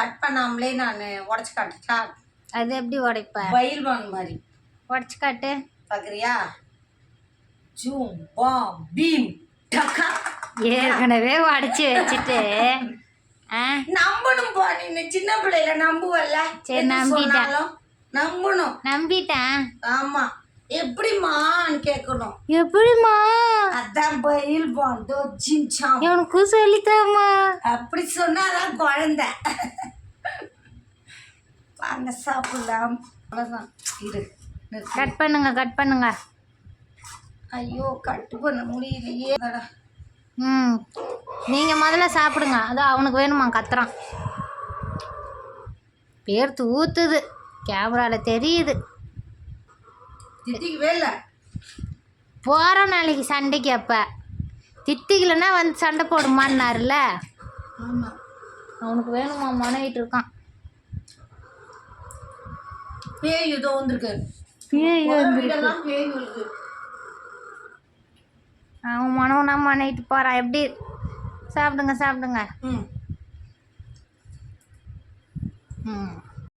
Cut பண்ணாமலே நான் உடச்சி காட்டுச்சா? அது எப்படி உடைப்ப? பயில்வான் மாதிரி. உடச்சி காட்டு. பார்க்குறியா ஜூம் பாம் பீம் டக்கா. ஏற்கனவே உடச்சி வச்சுட்டு நம்பணும் பா நீ சின்ன பிள்ளைல நம்புவல்ல. சரி, நம்பிட்டேன். சொன்னாலும் நம்பணும். நம்பிட்டேன். ஆமா. எப்படிம்மான்னு கேட்கணும். எப்படிம்மா? அதான் பயில்வான் தோ ஜிம்சாம் எனக்கு சொல்லித்தாம்மா அப்படி சொன்னாதான் குழந்தை. வாங்க சாப்பிடலாம். அவ்வளோதான் இரு. கட் பண்ணுங்க கட் பண்ணுங்க. ஐயோ கட்டு பண்ண முடியலையே. ம். நீங்கள் முதல்ல சாப்பிடுங்க. அதோ அவனுக்கு வேணுமா? கத்துறான். பேர்த்து ஊத்துது கேமராவில் தெரியுது. போகிறோம் நாளைக்கு சண்டைக்கு அப்போ. திட்டிக்கலைன்னா வந்து சண்டை போடுமான்னாருல ஆமாம் அவனுக்கு வேணுமா? மனைவிட்டு இருக்கான். பேய் இதோ வந்திருக்கு. பேய் வீடெல்லாம் பேய் வருது அவன் மனவனா போகிறான் எப்படி? சாப்பிடுங்க சாப்பிடுங்க. ம். ம்.